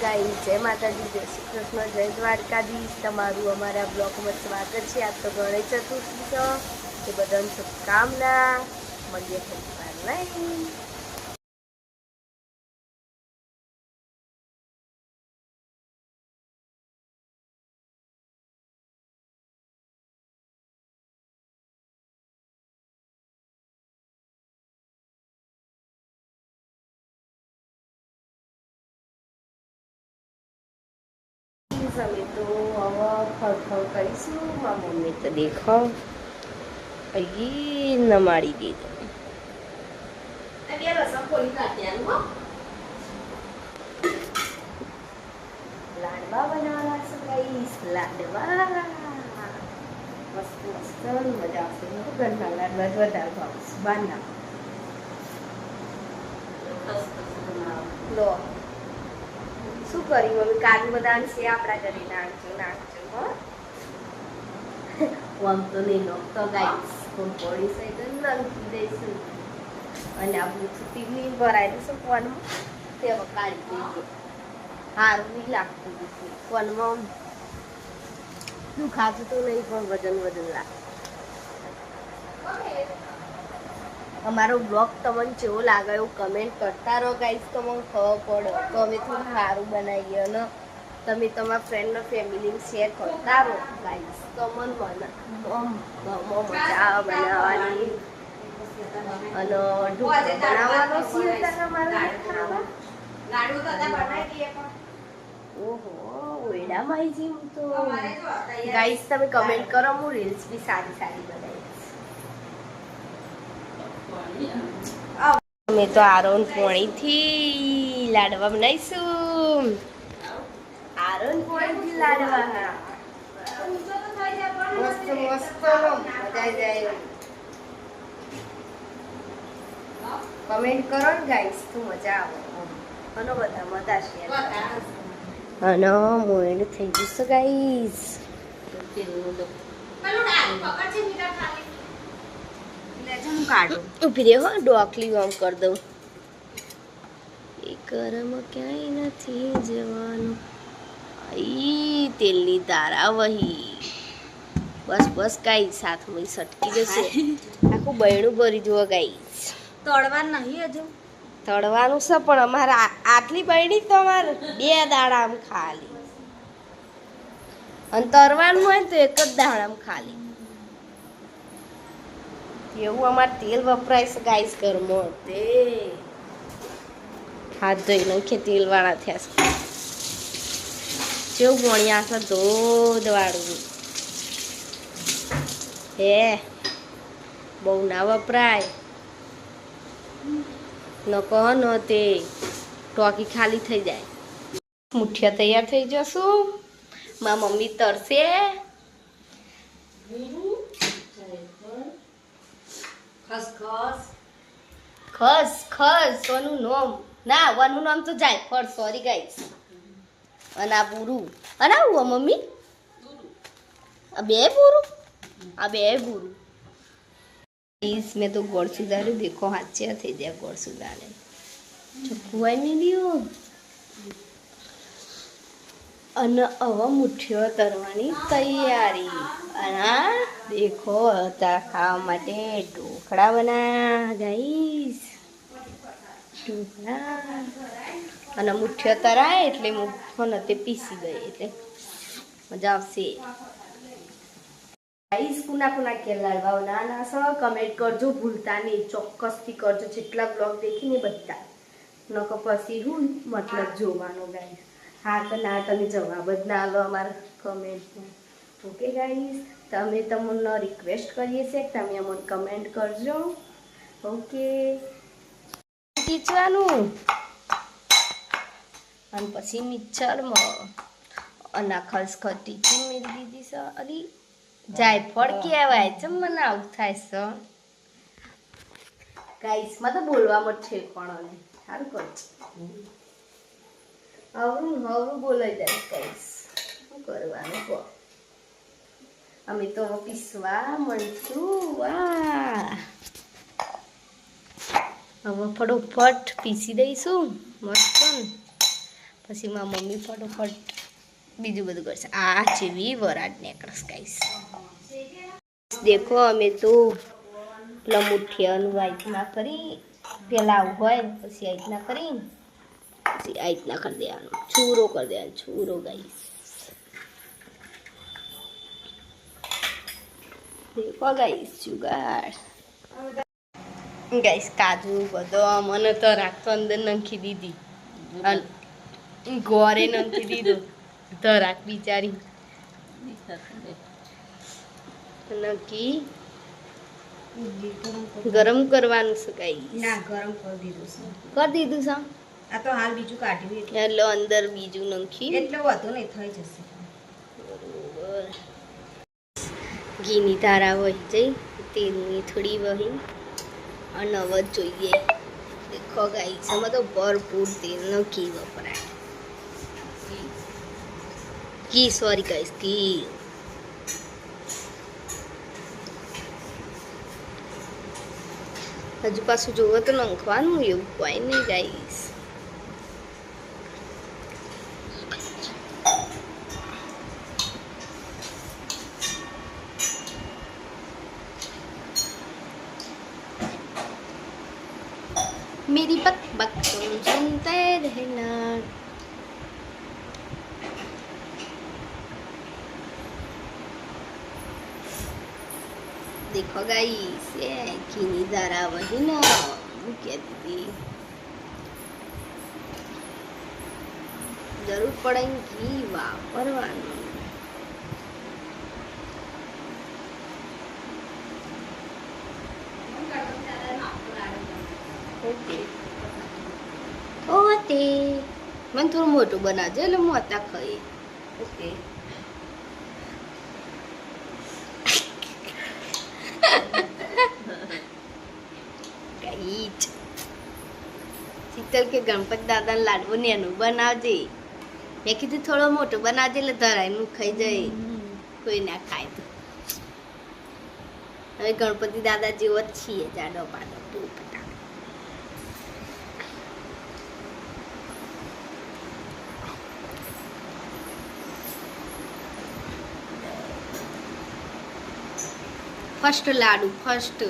ગાઈ જય માતાજી, જય શ્રી કૃષ્ણ, જય દ્વારકાધીશ. તમારું અમારા બ્લોગમાં સ્વાગત છે. આપ તો ગણેશ ચતુર્થી છે. તે બધાને શુભકામના. મળીએ ફરી અમે તો હવે કરીશું. મારા મમ્મી તો દેખો અહીં નમાડી દીધો લાડવા બનાવવાના છે ગાઈસ લાડવા. મસ્ત મસ્ત મજા આવશે. ઘરના લાડવા જ વધારે ભાવશે. બહારના લો. શું કરી મમ્મી કાજુ બદામ છે, આપણા ઘરે નાખજો નાખજો, હો. તો નહીં નોખતો ગાઈસ ફોન પડી છે તો નાખી દઈશું. અને આપણું છૂટી નહીં ભરાય તો ફોનમાં. તે કાઢી દઈએ. સારું નહીં લાગતું નથી કોનમાં દુખાતું તો નહીં, પણ વજન વજન લાગે. અમારો બ્લોગ તમને જેવો લાગે એવું કમેન્ટ કરતા રહો ગાઈઝ તો મને ખબર પડે. તો અમે થોડું સારું બનાવીએ અને તમે તમારા ફ્રેન્ડ ને ફેમિલી શેર કરતા રહો ગાઈઝ તો મને મજા આવે બનાવવાની. અને બનાવવાનો છે ખાવા ઓહો ઓયડામાં આવી જઈ હું તો ગાઈસ તમે કમેન્ટ કરો હું રીલ્સ બી સારી સારી બનાવીશ. અમે તો આરોન પોણીથી લાડવા બનાવીશું આરોન પોણીથી લાડવા મસ્ત મસ્ત મજા જાય કમેન્ટ કરો ને ગાઈસ તો મજા આવે. અને બધા મજા શેર અને મોઈન થઈ જશે ગાઈસ રે હો ડોકલી આમ કરી દઉં. એ કરમ ક્યાંય નથી જવાનું. આઈ તેલની તારા વહી. બસ બસ ગાઈ સાથમાં સટકી જશે. આખું બૈણું ભરી જુઓ ગાઈ તળવા નહીં હજુ? તળવાનું છે પણ અમારે આટલી બૈણી તો અમારે બે દાડા આમ ખાલી. અને તરવાનું હોય ને તો એક જ દાડામાં ખાલી. એવું અમારે તેલ વપરાય છે ગાઈસ ઘરમાં. તે. હાથ ધોઈ નાખીએ તેલ વાળા થયા છે. જેવું વણ્યા છે ધોધ વાળું હે બહુ ના વપરાય. ન કહ ન તે ટોકી ખાલી થઈ જાય. મુઠિયા તૈયાર થઈ જશું. મા મમ્મી તરશે ખસખસ ખસ ખસ, સોનું નોમ. ના વાનું નામ તો જાય. ફળ, સોરી ગાઈસ અને આ પૂરું અને આવું મમ્મી? આ બે પૂરું આ બે પૂરું પ્લીઝ મેં તો ગોળ સુધાર્યું. દેખો હાચે થઈ જાય ગોળ સુધારે. ચકુઆઈ મીડ્યું અને હવે મુઠ્ઠીઓ તરવાની તૈયારી. અને દેખો, હતા ખાવા માટે ઢોકળા બના ઢોકળા અને મુઠ્ઠીઓ તરાય એટલે મુઠ્ઠો તે પીસી દઈએ એટલે મજા આવશે. ગાઈસ કુના કુના કે લાડવાઓ નાના સ કમેન્ટ કરજો, ભૂલતા નહીં. ચોક્કસથી કરજો. જેટલા બ્લોગ દેખીને બધા. નકો પછી હું મતલબ જોવાનો ગાઈસ હા તો ના, તમે જવાબ જ ના આલો અમારા કમેન્ટમાં ઓકે ગાઈસ તમે તમને રિક્વેસ્ટ કરીએ છીએ તમે અમને કમેન્ટ કરજો. ઓકે ટીચવાનું અને પછી મિક્સરમાં અને ખસખસ ટીચિંગ મેળવી દીધી છે. અલી જાયફળ કહેવાય. છે મને આવું થાય છે? ગાઈસમાં તો બોલવા મળશે પણ સારું કર. હવરું હવરું બોલાઈ જાય ગાઈસ શું કરવાનું કહો? અમે તો પીસવા મળશું. વાહ! હવે ફટોફટ પીસી દઈશું. મસ્ત. પછી મારા મમ્મી ફટોફટ બીજું બધું કરશે. આ જેવી વરાડ નેકળસ ગાઈશ દેખો અમે તો પેલા મુઠિયાનું આ કરી, પેલા આવું હોય પછી આ રીતના કરી, પછી આ રીતના કરી દેવાનું. છૂરો કરી દેવાનો છૂરો ગાઈશ દેખો ગાઈશ જુગાડ ગાઈસ કાજુ બદામ અને તો રાખતો અંદર નાખી દીધી. અને ગોરે નાખી તો રાખ બિચારી. નક્કી ગરમ કરવાનું છે કઈ ના ગરમ કરી દીધું છે. કરી દીધું છે? આ તો હાલ બીજું કાઢ્યું એટલે. એટલે અંદર બીજું નાખી. એટલે વધુ નહીં થઈ જશે. બરોબર. ઘીની ધારા વહી જઈ તેલની થોડી વહી. અને હવે જોઈએ દેખો ગાઈસ એમાં તો ભરપૂર તેલનો ઘી વપરાય. ઘી સોરી ગાઈસ ઘી. હજુ પાછું જોવો તો નાખવાનું એવું કોઈ નહીં ગાઈસ मेरी बक बक तुम सुनते रहना देखो गाइस ये घीनी धारा वही ना મૂકી દીધી જરૂર પડે ને ઘી વાપરવાનું ઓકે ઓ મને થોડું મોટું બનાવજો એટલે હું ખાઈ. ઓકે. શીતલ કે ગણપતિ દાદાને લાડવો ને એનું બનાવજે. મેં કીધું થોડો મોટો બનાવજે એટલે ધરાયનું ખાઈ જાય કોઈ ના ખાય તો. હવે ગણપતિ દાદા જેવો જ છીએ જાડો પાડો ટૂંકટા ફર્સ્ટ લાડુ ફર્સ્ટ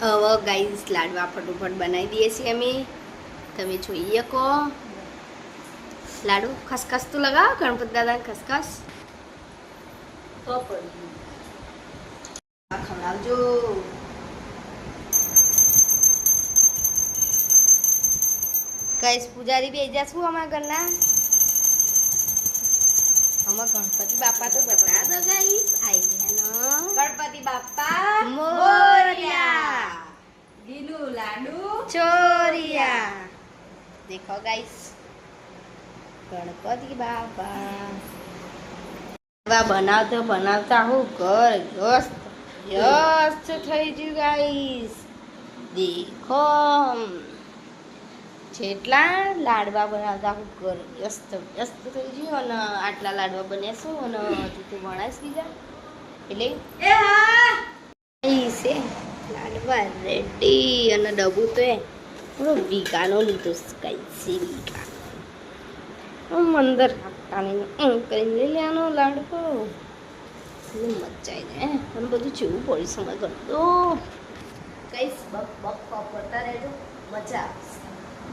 હવે ગાઈસ, લાડવા ફટોફટ બનાવી દઈએ છીએ અમે. તમે જોઈએ કહો. લાડુ ખસખસ તો લગાવો, ગણપતિ દાદા ખસખસ. ખવડાવજો. ગાઈસ, પૂજારી બે જાશું અમારા ઘરના? અમારા ગણપતિ બાપા તો બતા દો ગાઈસ આઈ ગયા ગણપતિ બાપા મોરિયા. ગીનુ લાડુ ચોરિયા. દેખો ગાઈસ ગણપતિ બાપા. એવા બનાવતા બનાવતા હું ઘર વ્યસ્ત વ્યસ્ત થઈ ગયું ગાઈસ દેખો જેટલા લાડવા બનાવતા હું વ્યસ્ત વ્યસ્ત થઈ ગયું અને આટલા લાડવા બન્યા અને તું ભણાઈશ બીજા? એટલે? છે લાડવા રેડી અને ડબુ તો એ. થોડો વીકાનો લીધો કઈ છે મંદર અંદર હાકતાની એમ કરીને લઈ લેવાનો મજા આવી જાય અને બધું જેવું પડી સમય કરતો કઈશ બક બક બક કરતા રહેજો. મજા આવશે.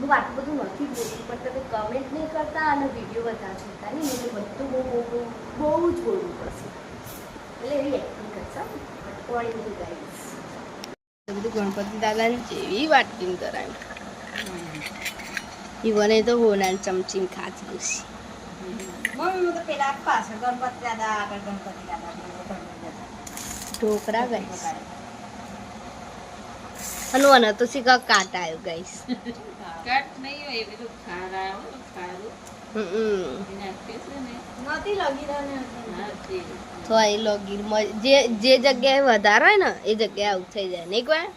હું આટલું બધું નથી બોલતી પણ તમે કમેન્ટ નહીં કરતા અને વીડિયો બધા જોતા નહીં એટલે બધું બહુ બહુ બહુ બહુ જ બોલવું પડશે એટલે એવી એક્ટિંગ કરશે કોણી બધું ગાઈશ બધું ગણપતિ દાદાની જેવી વાટકીમ કરાય ઈવને તો હોનાની ચમચીમ ખાતી ગઈ મમ્મી તો પેલા પાછળ ગણપતિ દાદા આગળ ગણપતિ દાદા ગણપતિ દાદા. ઢોકરા ગાઈશ અને મને તો શીખવા કાંટા આવ્યો ગાઈશ કટ નહીં હોય એ બધું ખારા હોય, ખારું. ને. જે જગ્યાએ વધારે હોય એ જગ્યાએ આવું થઈ જાય. નહીં કોઈ?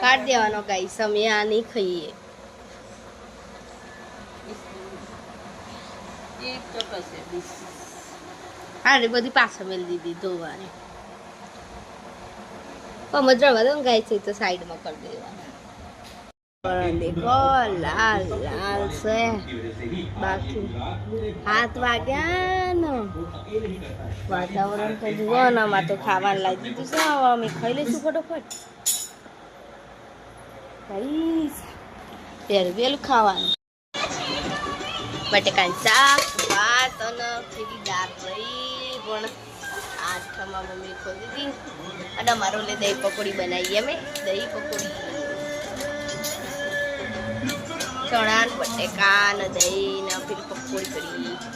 કાઢ દેવાનો ગાઈશ અમે આ નહીં ખાઈએ. એક તો કશે બીસ હા એ બધી પાછળ મેળ દીધી ધોવાની. પણ મજા વધુ ગાય છે તો સાઈડમાં કરી દેવાના. દેખો, લાલ લાલ છે. બાકી હાથ વાગ્યા વાતાવરણ તો જુઓ ને, આમાં તો ખાવાનું લાગી દીધું છે. અમે ખાઈ લઈશું ફટોફટ. ખાઈશ પહેલું ખાવાનું. બટેકા શાક, ભાત અને ખીરી દાળ રહી પણ આઠમાં મમ્મી ખોલી દીધી. અને અમારો લે દહીં પકોડી બનાવીએ અમે. દહીં પકોડી. ચણા બટેકા ને દહીં ને પકોડી કરી